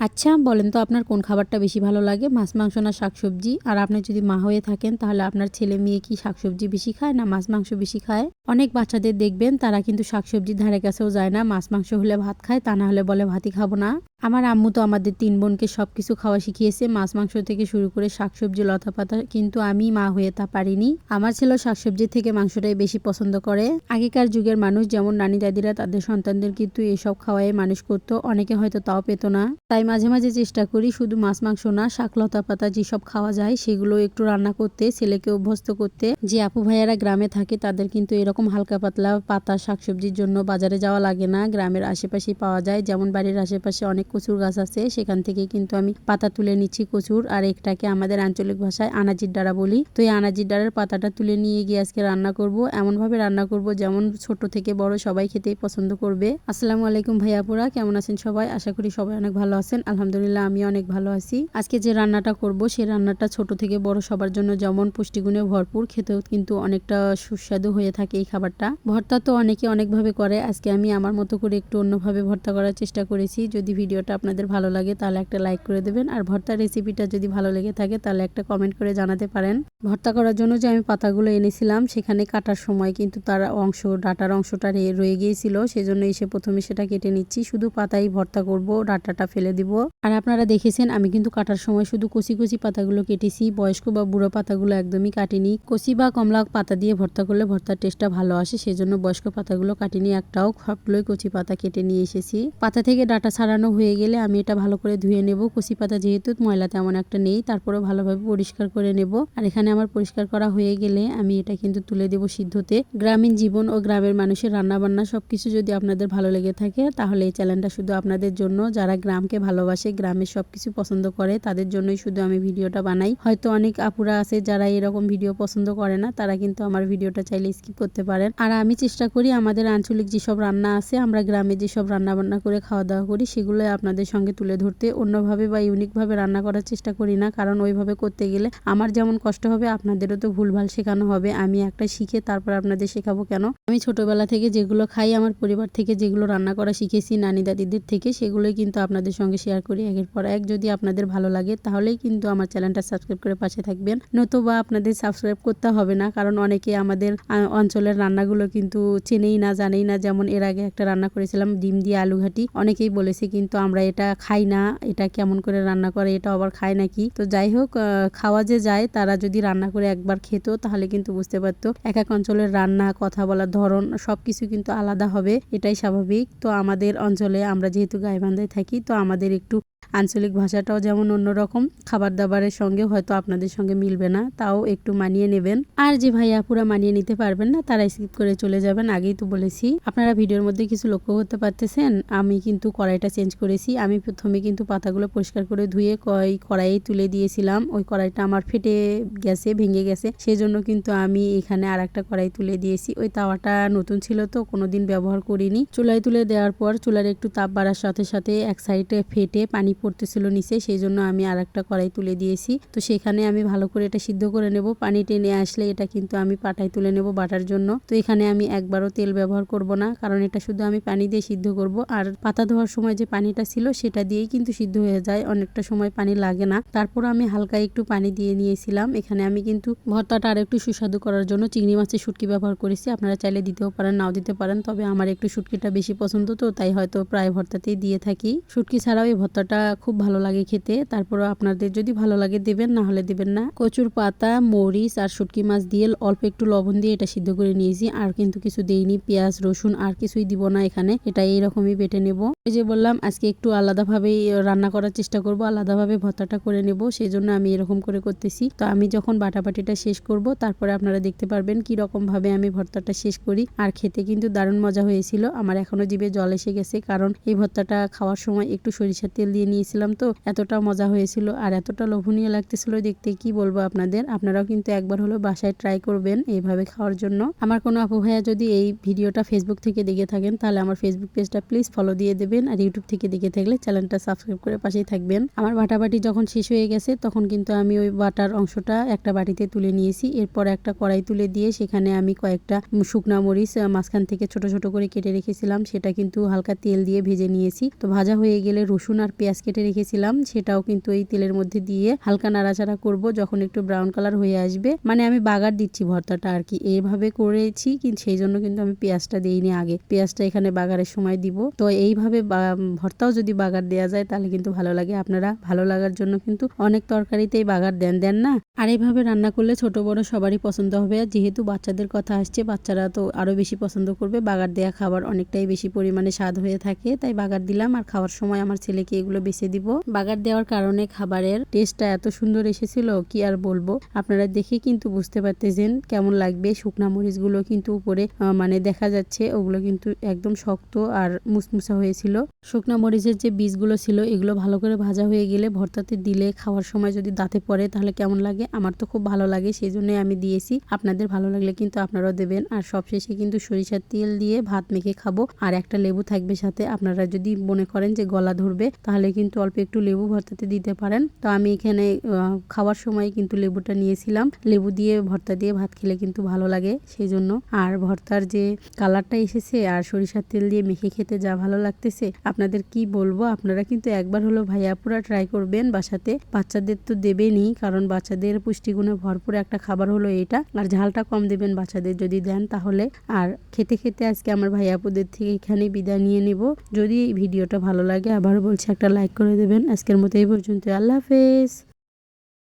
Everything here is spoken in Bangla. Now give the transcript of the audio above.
আচ্ছা বলেন তো আপনার কোন খাবারটা বেশি ভালো লাগে? মাছ, মাংস না শাকসবজি আর আপনি যদি মা হয়ে থাকেন, তাহলে আপনার ছেলে মেয়ে কি শাকসবজি বেশি খায় না মাছ, মাংস বেশি খায়? অনেক বাচ্চাদের দেখবেন, তারা কিন্তু শাকসবজির ধারে কাছেও যায় না, মাছ, মাংস হলে ভাত খায়, তা না হলে বলে ভাতই খাব না। আমার আম্মু তো আমাদের তিন বোনকে সব কিছু খাওয়া শিখিয়েছে, মাছ, মাংস থেকে শুরু করে শাকসবজি লতা পাতা কিন্তু আমি মা হয়ে তা পারিনি। আমার ছেলে শাকসবজি থেকে মাংসটাই বেশি পছন্দ করে। আগেকার যুগের মানুষ যেমন নানি দাদিরা তাদের সন্তানদের কিন্তু এসব খাওয়াই মানুষ করতো, অনেকে হয়তো তাও পেত না। তাই মাঝে মাঝে চেষ্টা করি শুধু মাছ, মাংস না, শাক লতা পাতা যেসব খাওয়া যায় সেগুলো একটু রান্না করতে, ছেলেকে অভ্যস্ত করতে। যে আপু ভাইয়ারা গ্রামে থাকে তাদের কিন্তু এরকম হালকা পাতলা পাতা শাকসবজির জন্য বাজারে যাওয়া লাগে না। গ্রামের আশেপাশেই পাওয়া যায়, যেমন বাড়ির আশেপাশে অনেক কচুর গাছ আছে, সেখান থেকে কিন্তু আমি পাতা তুলে নিচ্ছি কচুর আর একটাকে আমাদের আঞ্চলিক ভাষায় আনাজির ডাড়া বলি। তো এই আনাজির ডাড়ার পাতাটা তুলে নিয়ে গিয়ে আজকে রান্না করব। এমন ভাবে রান্না করব যেমন ছোট থেকে বড় সবাই খেতেই পছন্দ করবে। আসসালামু আলাইকুম ভাইয়াপুরা কেমন আছেন সবাই? আশা করি সবাই অনেক ভালো আছেন। আলহামদুলিল্লাহ আমি অনেক ভালো আছি। আজকে যে রান্নাটা করব সেই রান্নাটা ছোট থেকে বড় সবার জন্য যেমন পুষ্টিগুণে ভরপুর, খেতেও কিন্তু অনেকটা সুস্বাদু হয়ে থাকে এই খাবারটা। ভর্তা তো অনেকে অনেকভাবে করে, আজকে আমি আমার মতো করে একটু অন্যভাবে ভর্তা করার চেষ্টা করেছি। যদি ভিডিওটা আপনাদের ভালো লাগে তাহলে একটা লাইক করে দেবেন। আর ভর্তার রেসিপিটা যদি ভালো লেগে থাকে তাহলে একটা কমেন্ট করে জানাতে পারেন। ভর্তা করার জন্য যে আমি পাতাগুলো এনেছিলাম, সেখানে কাটার সময় কিন্তু তার অংশ, ডাটার অংশটা রয়ে গিয়েছিল। সেজন্য এসে প্রথমে সেটা কেটে নিচ্ছি। শুধু পাতাই ভর্তা করব, ডাটাটা ফেলে দিব। আর আপনারা দেখেছেন, আমি কিন্তু কাটার সময় শুধু কচি কচি পাতাগুলো কেটেছি। বয়স্ক বা বুড়ো পাতাগুলো একদমই কাটিনি। কচি বা কমলা পাতা দিয়ে ভর্তা করলে ভর্তার টেস্টটা ভালো আসে। সেজন্য বয়স্ক পাতাগুলো কাটিনি, একটাও সবগুলোই কচি পাতা কেটে নিয়ে এসেছি। পাতা থেকে ডাটা ছাড়ানো হয়ে গেলে আমি এটা ভালো করে ধুয়ে নেব। কচি পাতা যেহেতু ময়লা তেমন একটা নেই তারপরে ভালোভাবে পরিষ্কার করে নেব। আর এখানে আমার পরিষ্কার করা হয়ে গেলে আমি এটা কিন্তু তুলে দেব সিদ্ধতে। গ্রামীণ জীবন ও গ্রামের মানুষের রান্না বান্না সবকিছু যদি আপনাদের ভালো লেগে থাকে, তাহলে এই চ্যানেলটা শুধু আপনাদের জন্য। যারা গ্রামকে ভালোবাসে গ্রামের সবকিছু পছন্দ করে, তাদের জন্যই শুধু আমি ভিডিওটা বানাই। হয়তো অনেক আপুরা আছে যারা এরকম ভিডিও পছন্দ করে না, তারা কিন্তু আমার ভিডিওটা চাইলে স্কিপ করতে পারেন। আর আমি চেষ্টা করি আমাদের আঞ্চলিক যেসব রান্না আছে, আমরা গ্রামে যেসব রান্না বান্না করে খাওয়া দাওয়া করি, সেগুলো আপনাদের সঙ্গে তুলে ধরতে, অন্যভাবে বা ইউনিকভাবে রান্না করার চেষ্টা করি না। কারণ ওইভাবে করতে গেলে আমার যেমন কষ্ট হবে, আপনাদেরও তো ভুলভাল শেখানো হবে। আমি একটা শিখে তারপর আপনাদের শেখাবো কেন? আমি ছোটবেলা থেকে যেগুলো খাই, আমার পরিবার থেকে যেগুলো রান্না করা শিখেছি নানি দাদিদের থেকে, সেগুলোই কিন্তু আপনাদের সঙ্গে শেয়ার করি একের পর এক। যদি আপনাদের ভালো লাগে, তাহলেই কিন্তু আমার চ্যানেলটা সাবস্ক্রাইব করে পাশে থাকবেন। নতুবা আপনাদের সাবস্ক্রাইব করতে হবে না, কারণ অনেকে আমাদের অঞ্চলের রান্নাগুলো কিন্তু চেনেই না, জানেই না। যেমন এর আগে একটা রান্না করেছিলাম, ডিম দিয়ে আলু ঘাটি অনেকেই বলেছে কিন্তু আমরা এটা খাই না, এটা কেমন করে রান্না করে, এটা আবার খায় নাকি? তো যাই হোক খাওয়া যে যায়, তারা যদি রান্না করে একবার খেত, তাহলে কিন্তু বুঝতে পারতো এক এক অঞ্চলের রান্না, কথা বলার ধরন, সবকিছু কিন্তু আলাদা হবে, এটাই স্বাভাবিক। তো আমাদের অঞ্চলে আমরা যেহেতু গাইবান্ধায় থাকি, তো আমাদের একটু আঞ্চলিক ভাষাটাও যেমন অন্যরকম খাবার দাবারের সঙ্গে হয়তো আপনাদের সঙ্গে মিলবে না, তাও একটু মানিয়ে নেবেন। আর যে ভাইয়া পুরা মানিয়ে নিতে পারবেন না তারা স্কিপ করে চলে যাবেন, আগেই তো বলেছি। আপনারা ভিডিওর মধ্যে কিছু লক্ষ্য করতে পারতেছেন, আমি কিন্তু কড়াইটা চেঞ্জ করেছি। আমি প্রথমে কিন্তু পাতাগুলো পরিষ্কার করে ধুয়ে কই কড়াইয়ে তুলে দিয়েছিলাম। ওই কড়াইটা আমার ফেটে গেছে, ভেঙে গেছে। সেই জন্য কিন্তু আমি এখানে আর একটা কড়াই তুলে দিয়েছি। ওই তাওয়াটা নতুন ছিল তো, কোনোদিন ব্যবহার করিনি। চুলায় তুলে দেওয়ার পর চুলার একটু তাপ বাড়ার সাথে সাথে এক সাইডে ফেটে পানি পড়তেছিল নিচে সেই জন্য আমি আর একটা কড়াই তুলে দিয়েছি। তো সেখানে আমি ভালো করে এটা সিদ্ধ করে নেব। পানি টেনে আসলে এটা কিন্তু আমি পাটায় তুলে নেব বাটার জন্য। তো এখানে আমি একবারও তেল ব্যবহার করব না, কারণ এটা শুধু আমি পানি দিয়ে সিদ্ধ করব। আর পাতা ধোয়ার সময় যে পানিটা ছিল, সেটা দিয়েই কিন্তু সিদ্ধ হয়ে যায়। অনেকটা সময় পানি লাগে না। তারপর আমি হালকা একটু পানি দিয়ে নিয়েছিলাম। এখানে আমি কিন্তু ভর্তাটা আর একটু সুস্বাদু করার জন্য চিংড়ি মাছের শুটকি ব্যবহার করেছি। আপনারা চাইলে দিতেও পারেন, নাও দিতে পারেন। তবে আমার একটু শুটকিটা বেশি পছন্দ, তো তাই হয়তো প্রায় ভর্তাতেই দিয়ে থাকি। শুটকি ছাড়াও এই ভর্তাটা খুব ভালো লাগে খেতে। তারপরও আপনাদের যদি ভালো লাগে দেবেন, না হলে দেবেন না। কচুর পাতা, মরিচ আর শুটকি মাছ দিয়ে অল্প একটু লবণ দিয়ে এটা সিদ্ধ করে নিয়েছি। আর কিন্তু কিছু দেইনি। পেঁয়াজ, রসুন আর কিছুই দিব না এখানে। এটা এইরকমই বেটে নেব। ওই যে বললাম, আজকে একটু আলাদাভাবেই রান্না করার চেষ্টা করব, আলাদাভাবে ভর্তাটা করে নেব সেই জন্য আমি এরকম করে করতেছি। তো আমি যখন বাটাবাটিটা শেষ করব, তারপরে আপনারা দেখতে পারবেন কি রকম ভাবে আমি ভর্তাটা শেষ করি। আর খেতে কিন্তু দারুণ মজা হয়েছিল, আমার এখনও জিভে জল এসে গেছে, কারণ এই ভর্তাটা খাওয়ার সময় একটু সরিষার তেল দিয়ে নিয়েছিলাম তো এতটা মজা হয়েছিল। আর এতটা লোভনীয় লাগতেছিল দেখতে, কি বলব আপনাদের? আপনারাও কিন্তু একবার হলো বাসায় ট্রাই করবেন এইভাবে খাওয়ার জন্য। আমার কোনো আপু ভাইয়া যদি এই ভিডিওটা ফেসবুক থেকে দেখে থাকেন, তাহলে আমার ফেসবুক পেজটা প্লিজ ফলো দিয়ে দেবেন। দেবেন আর ইউটিউব থেকে দেখে থাকলে চ্যানেলটা সাবস্ক্রাইব করে পাশেই থাকবেন। আমার বাটাবাটি যখন শেষ হয়ে গেছে, তখন কিন্তু আমি ওই বাটার অংশটা একটা বাটিতে তুলে নিয়েছি। এরপর একটা কড়াই তুলে দিয়ে সেখানে আমি কয়েকটা শুকনা মরিচ মাঝখান থেকে ছোট ছোট করে কেটে রেখেছিলাম। সেটা কিন্তু হালকা তেল দিয়ে ভেজে নিয়েছি। তো ভাজা হয়ে গেলে রসুন আর পেঁয়াজ কেটে রেখেছিলাম। সেটাও কিন্তু এই তেলের মধ্যে দিয়ে হালকা নাড়াচাড়া করব যখন একটু ব্রাউন কালার হয়ে আসবে। মানে আমি বাগার দিচ্ছি ভর্তাটা আর কি। এইভাবে করেছি কিন্তু সেই জন্য কিন্তু আমি পেঁয়াজটা দিইনি আগে। পেঁয়াজটা এখানে বাগারের সময় দিব। তো এইভাবে ভর্তাও যদি বাগার দেওয়া যায়, তাহলে কিন্তু ভালো লাগে। আপনারা ভালো লাগার জন্য কিন্তু অনেক তরকারিতেই বাগার দেন দেন না? আর এইভাবে রান্না করলে ছোট বড় সবারই পছন্দ হবে। আর যেহেতু বাচ্চাদের কথা আসছে, বাচ্চারা তো আরও বেশি পছন্দ করবে। বাগার দেয়া খাবার অনেকটাই বেশি পরিমাণে স্বাদ হয়ে থাকে। তাই বাগার দিলাম। আর খাওয়ার সময় আমার ছেলেকে এগুলো বেছে দিব। বাগার দেওয়ার কারণে খাবারের টেস্টটা এত সুন্দর এসেছিল, কি আর বলব? আপনারা দেখে কিন্তু বুঝতে পারতেছেন কেমন লাগবে। শুকনা মরিচগুলো কিন্তু উপরে মানে দেখা যাচ্ছে, ওগুলো কিন্তু একদম শক্ত আর মুসমুসা হয়েছিল। শুকনা মরিচের যে বীজগুলো ছিল, এগুলো ভালো করে ভাজা হয়ে গেলে ভর্তাতে দিলে খাওয়ার সময় যদি দাঁতে পড়ে তাহলে কেমন লাগে? আমার তো খুব ভালো লাগে সেই জন্যই আমি দিয়েছি। আপনাদের ভালো লাগলে কিন্তু আপনারাও দেবেন। আর সবশেষে কিন্তু সরিষার তেল দিয়ে ভাত মেখে খাব। আর একটা লেবু থাকবে সাথে। আপনারা যদি মনে করেন যে গলা ধরবে, তাহলে কিন্তু অল্প একটু লেবু ভর্তাতে দিতে পারেন। তো আমি এখানে খাওয়ার সময় কিন্তু লেবুটা নিয়েছিলাম। লেবু দিয়ে ভর্তা দিয়ে ভাত খেলে কিন্তু ভালো লাগে সেই জন্য আর ভর্তার যে কালারটা এসেছে, আর সরিষার তেল দিয়ে মেখে খেতে যা ভালো লাগতেছে আপনাদের কি বলব? আপনারা কিন্তু একবার হলো ভাইয়াপুরা ট্রাই করবেন বাসাতে। বাচ্চাদের তো দেবেনই, কারণ বাচ্চাদের পুষ্টিগুণে ভরপুর একটা খাবার হলো এটা। আর ঝালটা কম দেবেন বাচ্চাদের যদি দেন তাহলে। আর খেতে খেতে আজকে আমার ভাইয়াপুদের থেকে এখানে বিদায় নিয়ে নিব। যদি ভিডিওটা ভালো লাগে আবার বলছি একটা লাইক করে দেবেন। আজকের মতো এই পর্যন্ত আল্লাহ হাফেজ।